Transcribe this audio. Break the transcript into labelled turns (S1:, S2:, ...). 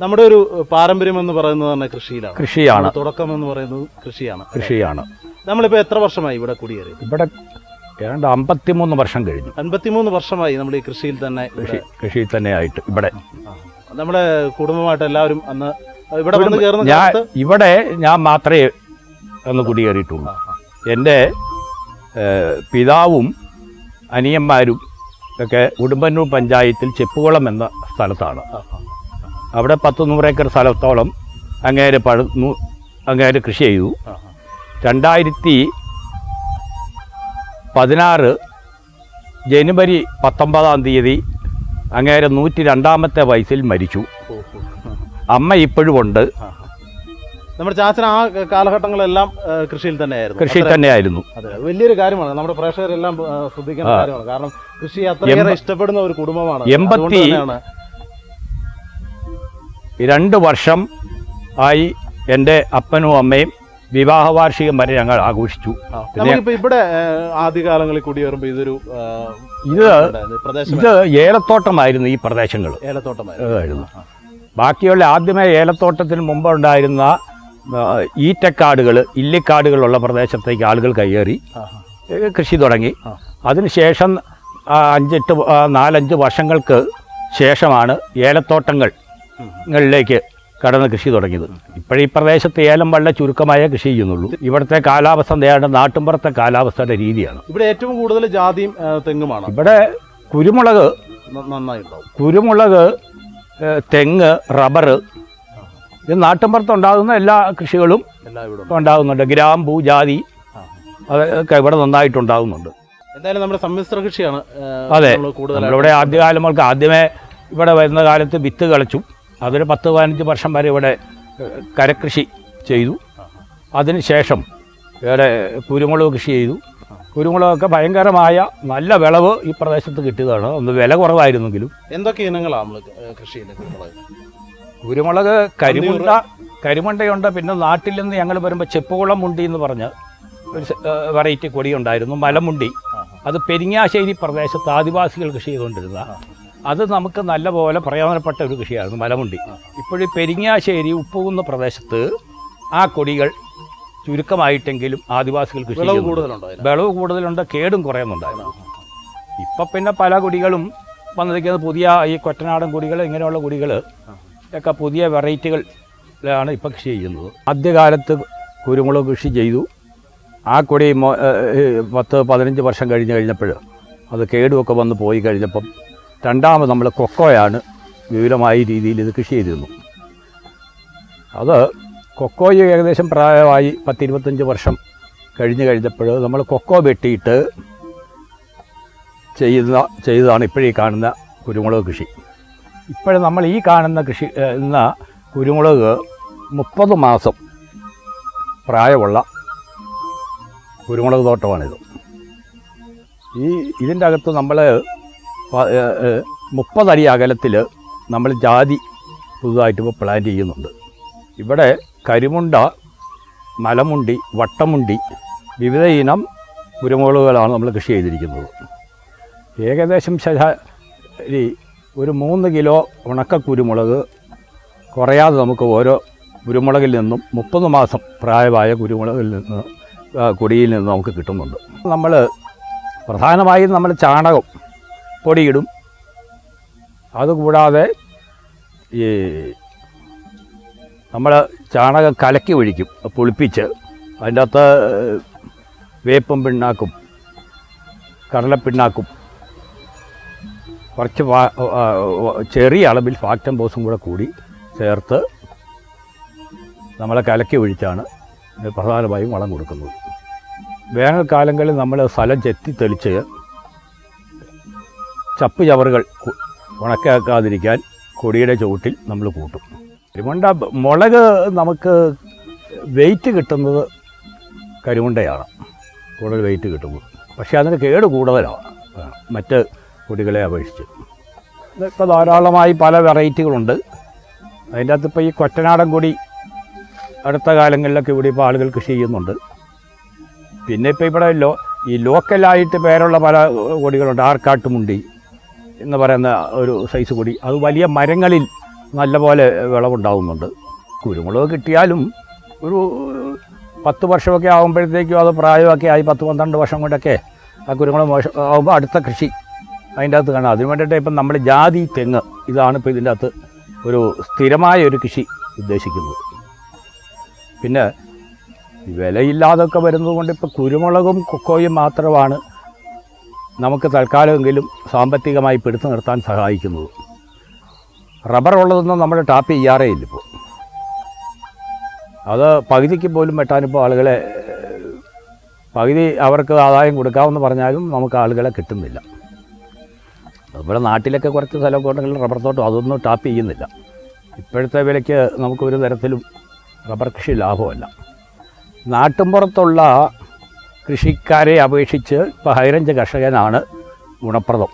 S1: നമ്മുടെ ഒരു പാരമ്പര്യം എന്ന് പറയുന്നത് തന്നെ കൃഷിയിലാണ്.
S2: കൃഷിയാണ്.
S1: തുടക്കം എന്ന് പറയുന്നത് കൃഷിയാണ്.
S2: കൃഷിയാണ്.
S1: നമ്മളിപ്പോ എത്ര വർഷമായി ഇവിടെ കുടിയേറി
S2: ഇവിടെ ഏതാണ്ട് അമ്പത്തിമൂന്ന് വർഷം കഴിഞ്ഞു.
S1: അൻപത്തിമൂന്ന് വർഷമായി നമ്മൾ ഈ കൃഷിയിൽ തന്നെ
S2: കൃഷി തന്നെ ആയിട്ട് ഇവിടെ.
S1: നമ്മുടെ കുടുംബമായിട്ട് എല്ലാവരും അന്ന് ഇവിടെ വന്ന് കയറുന്ന
S2: ഞാൻ
S1: കാലത്ത്
S2: ഇവിടെ ഞാൻ മാത്രമേ അന്ന് കുടിയേറിയിട്ടുള്ളൂ. എന്റെ ഏഹ്, പിതാവും അനിയന്മാരും ഒക്കെ ഉടുമ്പന്നൂർ പഞ്ചായത്തിൽ ചെപ്പുകുളം എന്ന സ്ഥലത്താണ്.
S1: ആ, ആ.
S2: അവിടെ പത്ത് നൂറ് ഏക്കർ സ്ഥലത്തോളം അങ്ങേര് പഴ അങ്ങേര് കൃഷി ചെയ്തു. രണ്ടായിരത്തി പതിനാറ് ജനുവരി പത്തൊമ്പതാം തീയതി അങ്ങേരെ നൂറ്റി രണ്ടാമത്തെ വയസ്സിൽ മരിച്ചു. അമ്മ ഇപ്പോഴും ഉണ്ട്.
S1: നമ്മുടെ ചാച്ചൻ ആ കാലഘട്ടങ്ങളെല്ലാം കൃഷിയിൽ തന്നെയായിരുന്നു.
S2: കൃഷി
S1: അത്ര-
S2: തന്നെയായിരുന്നു.
S1: വലിയൊരു കാര്യമാണ്. നമ്മുടെ പ്രേക്ഷകരെല്ലാം ശ്രദ്ധിക്കുന്ന ശ്രദ്ധിക്കേണ്ട കാര്യമാണ്. കാരണം കൃഷി അത്രയേറെ ഇഷ്ടപ്പെടുന്ന ഒരു കുടുംബമാണ്.
S2: എൺപത്തി- രണ്ട് വർഷം ആയി എന്റെ അപ്പനും അമ്മയും വിവാഹ വാർഷികം വരെ ഞങ്ങൾ ആഘോഷിച്ചു.
S1: ഇവിടെ ആദ്യകാലങ്ങളിൽ കൂടി വരുമ്പോൾ ഇതൊരു
S2: ഇത് ഇത് ഏലത്തോട്ടമായിരുന്നു ഈ പ്രദേശങ്ങൾ.
S1: ഏലത്തോട്ടമായിരുന്നു.
S2: ബാക്കിയുള്ള ആദ്യമേ ഏലത്തോട്ടത്തിന് മുമ്പ് ഉണ്ടായിരുന്ന ഈറ്റക്കാടുകൾ ഇല്ലിക്കാടുകളുള്ള പ്രദേശത്തേക്ക് ആളുകൾ കയ്യേറി. കൃഷി തുടങ്ങി. അതിനുശേഷം അഞ്ചെട്ട് നാലഞ്ച് വർഷങ്ങൾക്ക് ശേഷമാണ് ഏലത്തോട്ടങ്ങൾ. ങ്ങളിലേക്ക് കടന്ന് കൃഷി തുടങ്ങിയത്. ഇപ്പോഴീ പ്രദേശത്ത് ഏലം വളരെ ചുരുക്കമായ കൃഷി ചെയ്യുന്നുള്ളൂ. ഇവിടുത്തെ കാലാവസ്ഥ നേടാണ്ട് നാട്ടുമ്പുറത്തെ കാലാവസ്ഥയുടെ രീതിയാണ്.
S1: ഇവിടെ ഏറ്റവും കൂടുതൽ ജാതിയും തെങ്ങുമാണ്.
S2: ഇവിടെ കുരുമുളക് കുരുമുളക് തെങ്ങ് റബ്ബർ ഇത് നാട്ടുമ്പുറത്ത് ഉണ്ടാകുന്ന എല്ലാ കൃഷികളും ഉണ്ടാകുന്നുണ്ട്. ഗ്രാമ്പൂ ജാതി. അതൊക്കെ ഇവിടെ നന്നായിട്ടുണ്ടാകുന്നുണ്ട്.
S1: എന്തായാലും നമ്മുടെ സമ്മിശ്ര കൃഷിയാണ്
S2: അതെ.
S1: നമ്മൾ കൂടുതലായിട്ട്
S2: നമ്മളിവിടെ ആദ്യകാലം ആദ്യമേ ഇവിടെ വരുന്ന കാലത്ത് വിത്ത് കളിച്ചു അതൊരു പത്ത് പതിനഞ്ച് വർഷം വരെ ഇവിടെ കരകൃഷി ചെയ്തു. അതിനുശേഷം ഇവിടെ കുരുമുളക് കൃഷി ചെയ്തു. കുരുമുളകൊക്കെ ഭയങ്കരമായ നല്ല വിളവ് ഈ പ്രദേശത്ത് കിട്ടിയതാണ്. ഒന്ന് വില കുറവായിരുന്നെങ്കിലും.
S1: എന്തൊക്കെ ഇനങ്ങളാണ് നമ്മൾ കുരുമുളക്?
S2: കുരുമുളക് കരിമുണ്ട കരിമുണ്ടയുണ്ട്. പിന്നെ നാട്ടിൽ നിന്ന് ഞങ്ങൾ വരുമ്പോൾ ചെപ്പുകുളം മുണ്ടി എന്ന് പറഞ്ഞ് ഒരു വെറൈറ്റി കൊടിയുണ്ടായിരുന്നു. മലമുണ്ടി. അത് പെരിങ്ങാശ്ശേരി പ്രദേശത്ത് ആദിവാസികൾ കൃഷി ചെയ്തുകൊണ്ടിരുന്ന അത് നമുക്ക് നല്ലപോലെ പ്രയോജനപ്പെട്ട ഒരു കൃഷിയായിരുന്നു മലമുണ്ടി. ഇപ്പോഴും പെരിങ്ങാശ്ശേരി ഉപ്പുകുന്ന പ്രദേശത്ത് ആ കൊടികൾ ചുരുക്കമായിട്ടെങ്കിലും ആദിവാസികൾ കൃഷി
S1: വിളവ്. കൂടുതലുണ്ടോ?
S2: വിളവ് കൂടുതലുണ്ട് കേടും കുറയുന്നുണ്ടായിരുന്നു ഇപ്പം പിന്നെ പല കൊടികളും വന്നിരിക്കുന്നത് പുതിയ ഈ കൊറ്റനാടൻ കൊടികൾ ഇങ്ങനെയുള്ള കൊടികൾ ഒക്കെ പുതിയ വെറൈറ്റികളിലാണ് ഇപ്പം കൃഷി ചെയ്യുന്നത് ആദ്യകാലത്ത് കുരുമുളക് കൃഷി ചെയ്തു ആ കൊടി പത്ത് പതിനഞ്ച് വർഷം കഴിഞ്ഞ് കഴിഞ്ഞപ്പോൾ അത് കേടുമൊക്കെ വന്ന് പോയി കഴിഞ്ഞപ്പം രണ്ടാമത് നമ്മൾ കൊക്കോയാണ് വിപുലമായ രീതിയിൽ ഇത് കൃഷി ചെയ്തിരുന്നു. അത് കൊക്കോയ് ഏകദേശം പ്രായമായി പത്തിരുപത്തഞ്ച് വർഷം കഴിഞ്ഞ് കഴിഞ്ഞപ്പോൾ നമ്മൾ കൊക്കോ വെട്ടിയിട്ട് ചെയ്യുന്ന ചെയ്തതാണ് ഇപ്പോഴീ കാണുന്ന കുരുമുളക് കൃഷി. ഇപ്പോഴും നമ്മൾ ഈ കാണുന്ന കൃഷി എന്ന കുരുമുളക് മുപ്പത് മാസം പ്രായമുള്ള കുരുമുളക് തോട്ടമാണിത്. ഈ ഇതിന്റെ അകത്ത് നമ്മൾ മുപ്പതടി അകലത്തിൽ നമ്മൾ ജാതി പുതുതായിട്ട് ഇപ്പോൾ പ്ലാൻ ചെയ്യുന്നുണ്ട്. ഇവിടെ കരിമുണ്ട മലമുണ്ടി വട്ടമുണ്ടി വിവിധ ഇനം കുരുമുളകുകളാണ് നമ്മൾ കൃഷി ചെയ്തിരിക്കുന്നത്. ഏകദേശം ശരാശരി ഒരു മൂന്ന് കിലോ ഉണക്ക കുരുമുളക് കുറയാതെ നമുക്ക് ഓരോ കുരുമുളകിൽ നിന്നും മുപ്പത് മാസം പ്രായമായ കുരുമുളകിൽ നിന്ന് കൊടിയിൽ നിന്ന് നമുക്ക് കിട്ടുന്നുണ്ട്. നമ്മൾ പ്രധാനമായും നമ്മൾ ചാണകം പൊടിയിടും. അതുകൂടാതെ ഈ നമ്മൾ ചാണകം കലക്കി ഒഴിക്കും പുളിപ്പിച്ച്. അതിന്റെ അകത്ത് വേപ്പും പിണ്ണാക്കും കടലപ്പിണ്ണാക്കും. കുറച്ച് ചെറിയ അളവിൽ ഫാക്ടം ബോസും കൂടെ കൂടി ചേർത്ത് നമ്മളെ കലക്കി ഒഴിച്ചാണ് പ്രധാനമായും വളം കൊടുക്കുന്നത്. വേനൽക്കാലങ്ങളിൽ നമ്മൾ സ്ഥലം ചെത്തി തെളിച്ച് ചപ്പ് ചവറുകൾ ഉണക്കാക്കാതിരിക്കാൻ കൊടിയുടെ ചുവട്ടിൽ നമ്മൾ കൂട്ടും. കരിമുണ്ട മുളക് നമുക്ക് വെയിറ്റ് കിട്ടുന്നത് കരിമുണ്ടയാണ്. കൂടുതൽ വെയിറ്റ് കിട്ടുന്നത് പക്ഷേ അതിന് കേട് കൂടുതലാണ്. മറ്റ് കൊടികളെ അപേക്ഷിച്ച്. ഇതൊക്കെ ധാരാളമായി പല വെറൈറ്റികളുണ്ട്. അതിന്റെ അകത്ത് ഇപ്പോൾ ഈ കൊറ്റനാടൻ കൊടി അടുത്ത കാലങ്ങളിലൊക്കെ ഇവിടെ ഇപ്പോൾ ആളുകൾ കൃഷി ചെയ്യുന്നുണ്ട്. പിന്നെ ഇപ്പോൾ ഇവിടെ ലോ ഈ ലോക്കലായിട്ട് പേരുള്ള പല കൊടികളുണ്ട്. ആർക്കാട്ടുമുണ്ടി എന്ന് പറയുന്ന ഒരു സൈസ് കൂടി അത് വലിയ മരങ്ങളിൽ നല്ലപോലെ വിളവുണ്ടാകുന്നുണ്ട് കുരുമുളക് കിട്ടിയാലും ഒരു പത്ത് വർഷമൊക്കെ ആകുമ്പോഴത്തേക്കും അത് പ്രായമൊക്കെ ആയി പത്ത് പന്ത്രണ്ട് വർഷം കൊണ്ടൊക്കെ ആ കുരുമുളക് മോശം ആകുമ്പോൾ അടുത്ത കൃഷി അതിന്റെ അകത്ത് കാണാം. അതിന് വേണ്ടിയിട്ട് ഇപ്പം നമ്മൾ ജാതി തെങ്ങ് ഇതാണ് ഇപ്പോൾ ഇതിന്റെ അകത്ത് ഒരു സ്ഥിരമായ ഒരു കൃഷി ഉദ്ദേശിക്കുന്നത്. പിന്നെ വിലയില്ലാതൊക്കെ വരുന്നത് കൊണ്ട് ഇപ്പോൾ കുരുമുളകും കൊക്കോയും മാത്രമാണ് നമുക്ക് തൽക്കാലമെങ്കിലും സാമ്പത്തികമായി പിടുത്തു നിർത്താൻ സഹായിക്കുന്നത്. റബ്ബർ ഉള്ളതൊന്നും നമ്മൾ ടാപ്പ് ചെയ്യാറേ ഇല്ല ഇപ്പോൾ അത് പകുതിക്ക് പോലും വെട്ടാനിപ്പോൾ ആളുകളെ പകുതി അവർക്ക് ആദായം കൊടുക്കാമെന്ന് പറഞ്ഞാലും നമുക്ക് ആളുകളെ കിട്ടുന്നില്ല. അതുപോലെ നാട്ടിലൊക്കെ കുറച്ച് സ്ഥലമൊക്കെ ഉണ്ടെങ്കിൽ റബ്ബർ തോട്ടം അതൊന്നും ടാപ്പ് ചെയ്യുന്നില്ല. ഇപ്പോഴത്തെ വിലയ്ക്ക് നമുക്കൊരു തരത്തിലും റബ്ബർ കൃഷി ലാഭമല്ല. നാട്ടിൻപുറത്തുള്ള കൃഷിക്കാരെ അപേക്ഷിച്ച് ഇപ്പോൾ കർഷകനാണ് ഗുണപ്രദം.